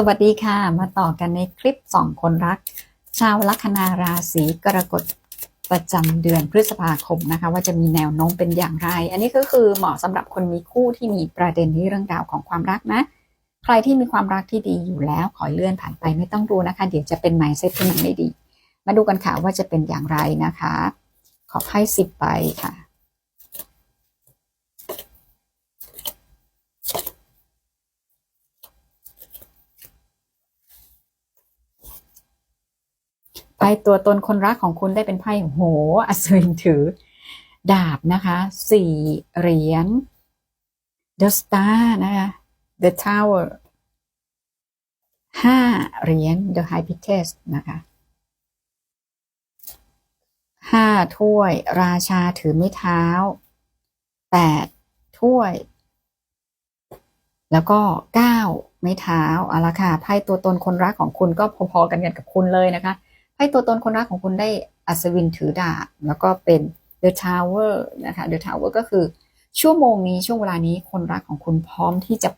สวัสดีค่ะ มาต่อกันในคลิปสองคนรัก ชาวลัคนาราศีกรกฎประจำเดือนพฤษภาคมนะคะ ว่าจะมีแนวโน้มเป็นอย่างไร อันนี้ก็คือเหมาะสำหรับคนมีคู่ที่มีประเด็นที่เรื่องราวของความรักนะ ใครที่มีความรักที่ดีอยู่แล้วขอเลื่อนผ่านไปไม่ต้องดูนะคะ เดี๋ยวจะเป็นไมเซ็ตที่มันไม่ดี มาดูกันค่ะว่าจะเป็นอย่างไรนะคะ ขอไพ่สิบใบค่ะ ไพ่ตัวตนคนรักของคุณได้เป็นไพ่โหอัศวินถือ ดาบนะคะสี่เหรียญ The Star นะคะ The Tower ห้าเหรียญ The High Priestess นะคะห้าถ้วย ราชาถือไม้เท้าแปดถ้วย แล้วก็เก้าไม้เท้าเอาละค่ะไพ่ตัวตนคนรักของคุณก็พอๆกันกันกับคุณเลยนะคะ ให้ตัวตนคนรักของคุณได้อัศวินถือดาบแล้วก็เป็น The Tower นะคะ The Tower ก็คือชั่วโมงนี้ช่วงเวลานี้คนรักของคุณพร้อมที่จะ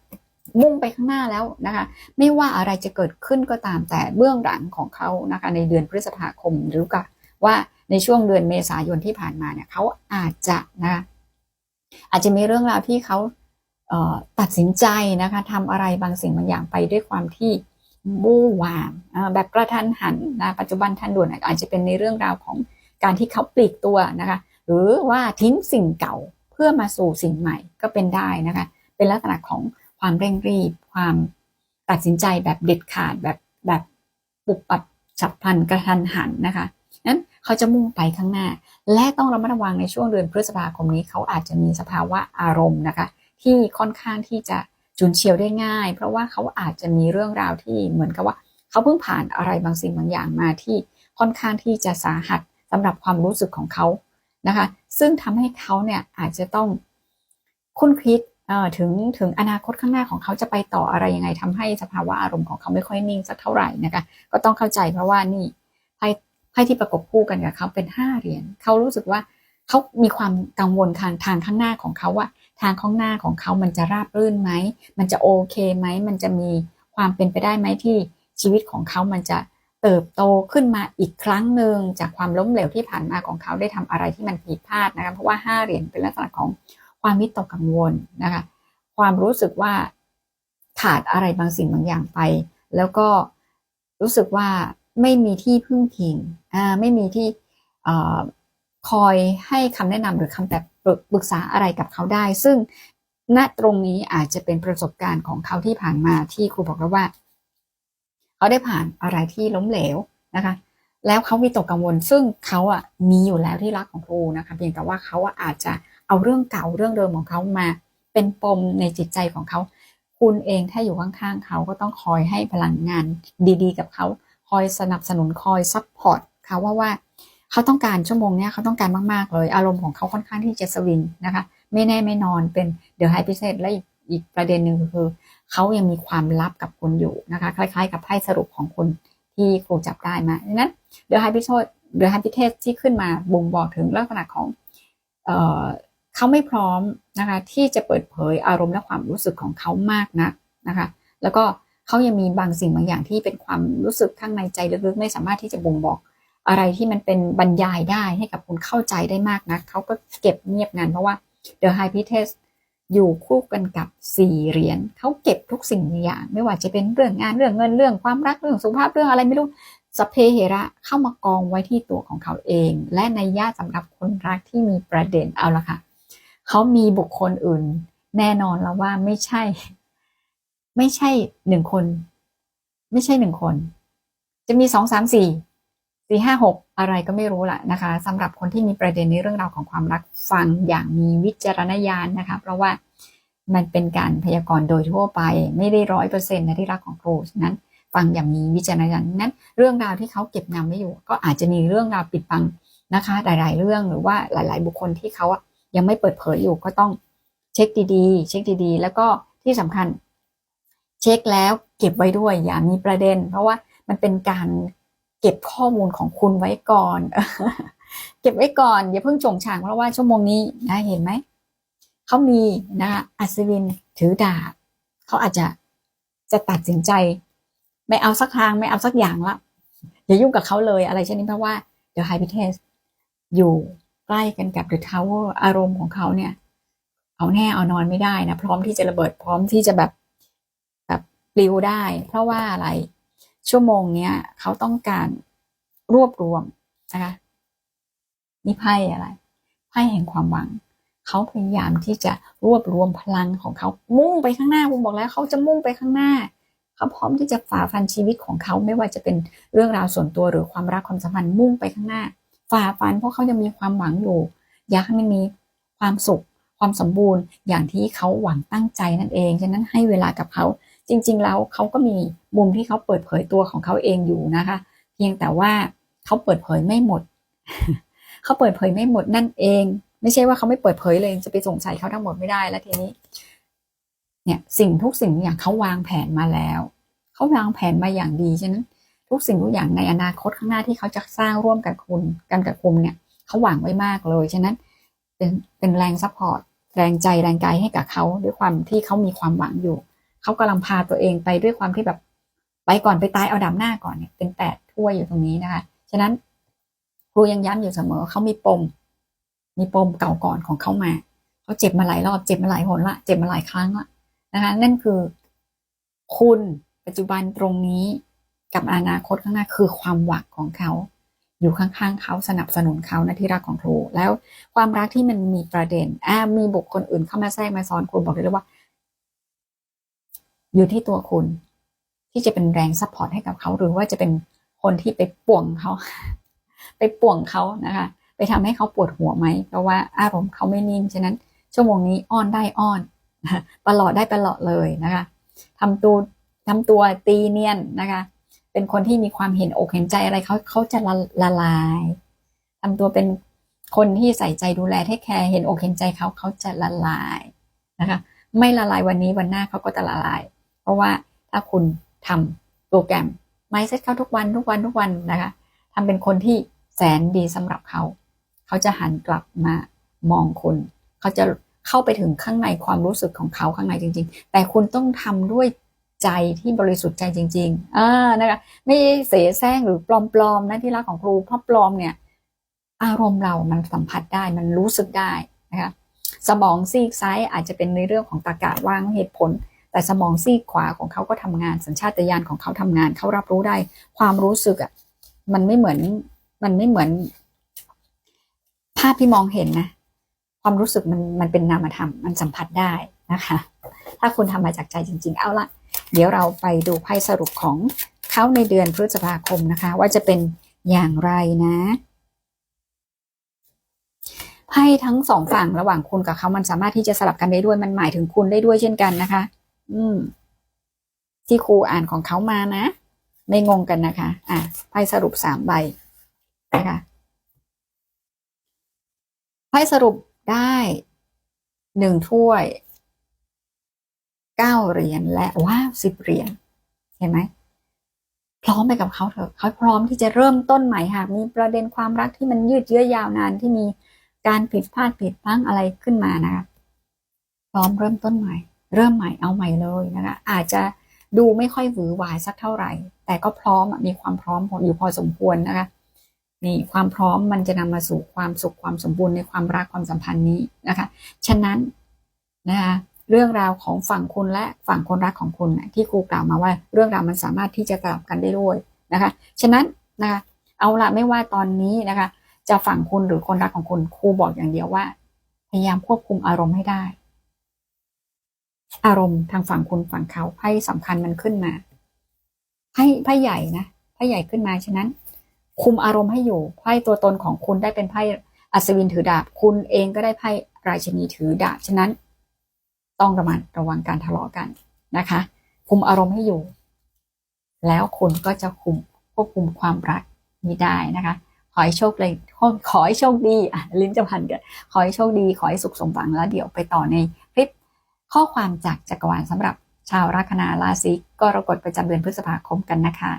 มุ่งไปข้างหน้าแล้วนะคะ ไม่ว่าอะไรจะเกิดขึ้นก็ตามแต่เบื้องหลังของเขานะคะในเดือนพฤษภาคมหรือก็ว่าในช่วงเดือนเมษายนที่ผ่านมาเนี่ยเขาอาจจะนะคะอาจจะมีเรื่องราวที่เขาเตัดสินใจนะคะทำอะไรบางสิ่งบางอย่างไปด้วยความที่ บู้วามแบบกระทันหันนะปัจจุบันทันด่วนอาจจะเป็นในเรื่องราวของการที่เขาปลีกตัวนะคะ หรือว่าทิ้งสิ่งเก่าเพื่อมาสู่สิ่งใหม่ก็เป็นได้นะคะ เป็นลักษณะของความเร่งรีบ ความตัดสินใจแบบเด็ดขาดแบบแบบปุบปับฉับพลันกระทันหันนะคะนั้นเขาจะมุ่งไปข้างหน้า และต้องระมัดระวังในช่วงเดือนพฤษภาคมนี้เขาอาจจะมีสภาวะอารมณ์นะคะ ที่ค่อนข้างที่จะ จุนเฉียวได้ง่าย เพราะว่าเขาอาจจะมีเรื่องราวที่เหมือนกับว่า เขาเพิ่งผ่านอะไรบางสิ่งบางอย่างมาที่ค่อนข้างที่จะสาหัสสำหรับความรู้สึกของเขานะคะ ซึ่งทำให้เขาเนี่ยอาจจะต้องคุ้นคิดถึงถึงอนาคตข้างหน้าของเขาจะไปต่ออะไรยังไงทำให้สภาวะอารมณ์ของเขาไม่ค่อยนิ่งสักเท่าไหร่นะคะ ก็ต้องเข้าใจเพราะว่านี่ไพ่ไพ่ที่ประกบคู่กันกับเขาเป็นห้าเหรียญเขารู้สึกว่าเขามีความกังวลทางทางข้างหน้าของเขาว่า ทางข้างหน้าของเขามันจะราบรื่นไหม มันจะโอเคไหม มันจะมีความเป็นไปได้ไหมที่ชีวิตของเขามันจะเติบโตขึ้นมาอีกครั้งหนึ่งจากความล้มเหลวที่ผ่านมาของเขาได้ทำอะไรที่มันผิดพลาดนะคะเพราะว่าห้าเหรียญเป็นลักษณะของความวิตกกังวลนะคะความรู้สึกว่าขาดอะไรบางสิ่งบางอย่างไป แล้วก็รู้สึกว่าไม่มีที่พึ่งพิงอ่าไม่มีที่อคอยให้คำแนะนำหรือคำแบบ ปรึกษาอะไรกับเขาได้ ซึ่งณตรงนี้อาจจะเป็นประสบการณ์ของเขาที่ผ่านมาที่ครูบอกแล้วว่า เขาได้ผ่านอะไรที่ล้มเหลวนะคะ แล้วเขาวิตกกังวล ซึ่งเขาอะมีอยู่แล้วที่รักของครูนะคะเพียงแต่ว่าเขาอะอาจจะเอาเรื่องเก่าเรื่องเดิมของเขามา เป็นปมในจิตใจของเขา คุณเองถ้าอยู่ข้างๆเขาก็ต้องคอยให้พลังงานดีๆ กับเขาคอยสนับสนุนคอยซัพพอร์ตเขาว่าว่า เขาต้องการชั่วโมงเนี้ยเขาต้องการมากๆเลย อารมณ์ของเขาค่อนข้างที่จะสวิงนะคะ ไม่แน่ไม่นอนเป็นเดอะไฮพิเศษและอีกอีกประเด็นหนึ่งคือเขายังมีความลับกับคุณอยู่นะคะ คล้าย ๆ กับไพ่สรุปของคุณที่ครูจับได้มาดังนั้นเดอะไฮพิเศษเดอะไฮพิเศษที่ขึ้นมาบ่งบอกถึงลักษณะของเอ่อเขาไม่พร้อมนะคะ ที่จะเปิดเผยอารมณ์และความรู้สึกของเขามากนักนะคะ แล้วก็เขายังมีบางสิ่งบางอย่างที่เป็นความรู้สึกข้างในใจลึกๆ ไม่สามารถที่จะบ่งบอก อะไรที่มันเป็นบรรยายได้ให้กับคุณเข้าใจได้มากนะเขาก็เก็บเงียบงานเพราะว่า The High Priestess อยู่คู่กันกับสี่เหรียญเขาเก็บทุกสิ่งอย่าง ไม่ว่าจะเป็นเรื่องงานเรื่องเงินเรื่องความรักเรื่องสุขภาพเรื่องอะไรไม่รู้สเพเหระเข้ามากองไว้ที่ตัวของเขาเอง และในย่าสำหรับคนรักที่มีประเด็นเอาละค่ะเขามีบุคคลอื่น แน่นอนแล้วว่าไม่ใช่ ไม่ใช่หนึ่งคน ไม่ใช่หนึ่งคน จะมีสองสามสี่ สี่ห้าหกอะไรก็ไม่รู้แหละนะคะสำหรับคนที่มีประเด็นในเรื่องราวของความรักฟังอย่างมีวิจารณญาณนะคะ เพราะว่ามันเป็นการพยากรณ์โดยทั่วไปไม่ได้ร้อยเปอร์เซ็นต์นะที่รักของครูฉะนั้น ฟังอย่างมีวิจารณญาณนั้น เรื่องราวที่เขาเก็บงำไว้อยู่ ก็อาจจะมีเรื่องราวปิดบังนะคะ หลาย ๆ เรื่องหรือว่าหลาย ๆ บุคคลที่เขาอะยังไม่เปิดเผยอยู่ก็ต้องเช็คดีๆ เช็คดีๆ แล้วก็ที่สำคัญ เช็คแล้วเก็บไว้ด้วยอย่ามีประเด็น เพราะว่ามันเป็นการ เก็บข้อมูลของคุณไว้ก่อน เก็บไว้ก่อน อย่าเพิ่งจงฉางเพราะว่าชั่วโมงนี้นะเห็นไหม เขามีนะคะอัศวินถือดาบเขาอาจจะจะตัดสินใจ ไม่เอาสักทางไม่เอาสักอย่างละอย่ายุ่งกับเขาเลยอะไรเช่นนี้เพราะว่าเดี๋ยวไฮพิเทสอยู่ใกล้กันกับเดอะทาวเวอร์อารมณ์ของเขาเนี่ย เอาแน่เอานอนไม่ได้นะ พร้อมที่จะระเบิดพร้อมที่จะแบบแบบปลิวได้ เพราะว่าอะไร ชั่วโมงเนี้ยเขาต้องการรวบรวมนะคะนี่ไพ่อะไรไพ่แห่งความหวังเขาพยายามที่จะรวบรวมพลังของเขามุ่งไปข้างหน้าผมบอกแล้วเขาจะมุ่งไปข้างหน้าเขาพร้อมที่จะฝ่าฟันชีวิตของเขาไม่ว่าจะเป็นเรื่องราวส่วนตัวหรือความรักความสัมพันธ์มุ่งไปข้างหน้า ฝ่าฟันเพราะเขายังมีความหวังอยู่ อยากให้มันมีความสุข ความสมบูรณ์ อย่างที่เขาหวังตั้งใจนั่นเองฉะนั้นให้เวลากับเขา จริง ๆ แล้วเขาก็มีมุมที่เขาเปิดเผยตัวของเขาเองอยู่นะคะ เพียงแต่ว่าเขาเปิดเผยไม่หมด เขาเปิดเผยไม่หมดนั่นเอง ไม่ใช่ว่าเขาไม่เปิดเผยเลยจะไปสงสัยเขาทั้งหมดไม่ได้แล้วทีนี้ เนี่ยสิ่งทุกสิ่งอย่างเขาวางแผนมาแล้วเขาวางแผนมาอย่างดีฉะนั้น ทุกสิ่งทุกอย่างในอนาคตข้างหน้าที่เขาจะสร้างร่วมกับคุณกันกับคุณเนี่ยเขาหวังไว้มากเลยฉะนั้นเป็นเป็นแรงซัพพอร์ตแรงใจแรงกายให้กับเขาด้วยความที่เขามีความหวังอยู่ เขากำลังพาตัวเองไปด้วยความที่แบบไปก่อนไปตายเอาดับหน้าก่อนเนี่ยเป็นแปดถ้วยอยู่ตรงนี้นะคะ ฉะนั้นครูยังย้ำอยู่เสมอเขามีปม มีปมเก่าก่อนของเขามาเขาเจ็บมาหลายรอบเจ็บมาหลายหนละเจ็บมาหลายครั้งละนะคะ นั่นคือคุณปัจจุบันตรงนี้กับอนาคตข้างหน้าคือความหวังของเขา อยู่ข้างๆเขาสนับสนุนเขานะที่รักของครู แล้วความรักที่มันมีประเด็นอ่ามีบุคคลอื่นเข้ามาแทรกมาซ้อนคุณบอกเลยว่า อยู่ที่ตัวคุณ ที่จะเป็นแรงซัพพอร์ตให้กับเขาหรือว่าจะเป็นคนที่ไปป่วงเขา ไปป่วงเขานะคะ ไปทำให้เขาปวดหัวไหมเพราะว่าอารมณ์เขาไม่นิ่งฉะนั้น ชั่วโมงนี้อ้อนได้อ้อนประหลอดได้ประหลอดเลยนะคะทำตัวทำตัวตีเนียนนะคะ เป็นคนที่มีความเห็นอกเห็นใจอะไรเขาเขาจะละละลายทำตัวเป็นคนที่ใส่ใจดูแลเทคแคร์เห็นอกเห็นใจเขาเขาจะละลายนะคะ ไม่ละลายวันนี้วันหน้าเขาก็จะละลาย ราะว่าถ้าคุณทำโปรแกรมไม่เซ็ตเขาทุกวันทุกวันทุกวันนะคะทำเป็นคนที่แสนดีสำหรับเขา เขาจะหันกลับมามองคุณ เขาจะเข้าไปถึงข้างในความรู้สึกของเขาข้างในจริง ๆ แต่คุณต้องทำด้วยใจที่บริสุทธิ์ใจจริงๆอ่านะคะไม่เสแสร้งหรือปลอมๆนะที่รักของครูเพราะปลอมเนี่ย อารมณ์เรามันสัมผัสได้มันรู้สึกได้นะคะสมองซีกซ้ายอาจจะเป็นในเรื่องของตากาว่างเหตุผล แต่สมองซีกขวาของเขาก็ทำงานสัญชาตญาณของเขาทำงาน เขารับรู้ได้ ความรู้สึกอะมันไม่เหมือนมันไม่เหมือน ภาพที่มองเห็นนะ ความรู้สึกมันมันเป็นนามธรรมมันสัมผัสได้นะคะ ถ้าคุณทำมาจากใจจริง ๆ เอาละเดี๋ยวเราไปดูไพ่สรุปของเขาในเดือนพฤษภาคมนะคะ ว่าจะเป็นอย่างไรนะไพ่ทั้งสองฝั่งระหว่างคุณกับเขามันสามารถที่จะสลับกันได้ด้วยมันหมายถึงคุณได้ด้วยเช่นกันนะคะ อืม ที่ครูอ่านของเขามานะ ไม่งงกันนะคะ อะไพ่สรุปสามใบนะคะไพ่สรุปได้หนึ่งถ้วยเก้าเหรียญและว้าวสิบเหรียญเห็นไหมพร้อมไปกับเขาเถอะเขาพร้อมที่จะเริ่มต้นใหม่หากมีประเด็นความรักที่มันยืดเยื้อยาวนานที่มีการผิดพลาดผิดพลั้งอะไรขึ้นมานะคะพร้อมเริ่มต้นใหม่ เริ่มใหม่เอาใหม่เลยนะคะอาจจะดูไม่ค่อยหวือหวายสักเท่าไหร่ แต่ก็พร้อมมีความพร้อมอยู่พอสมควรนะคะนี่ความพร้อมมันจะนำมาสู่ความสุขความสมบูรณ์ในความรักความสัมพันธ์นี้นะคะ ฉะนั้นนะคะเรื่องราวของฝั่งคุณและฝั่งคนรักของคุณที่ครูกล่าวมาว่า เรื่องราวมันสามารถที่จะกลับกันได้ด้วยนะคะ ฉะนั้นนะคะเอาละไม่ว่าตอนนี้นะคะ จะฝั่งคุณหรือคนรักของคุณครูบอกอย่างเดียวว่า พยายามควบคุมอารมณ์ให้ได้ อารมณ์ทางฝั่งคุณฝั่งเขาไพ่สำคัญมันขึ้นมาไพ่ไพ่ใหญ่นะไพ่ใหญ่ขึ้นมาฉะนั้น คุมอารมณ์ให้อยู่ไพ่ตัวตนของคุณได้เป็นไพ่อัศวินถือดาบ คุณเองก็ได้ไพ่ราชนีถือดาบฉะนั้น ต้องระมัดระวังการทะเลาะกันนะคะ คุมอารมณ์ให้อยู่ แล้วคุณก็จะคุมควบคุมความรักนี้ได้นะคะขอให้โชคเลยขอให้โชคดีอะลิ้นจะพันกันขอให้โชคดี ขอให้สุขสมหวังแล้วเดี๋ยวไปต่อในคลิป ข้อความจากจักรวาลสำหรับชาวลัคนาราศีกรกฎประจำเดือนพฤษภาคมกันนะคะ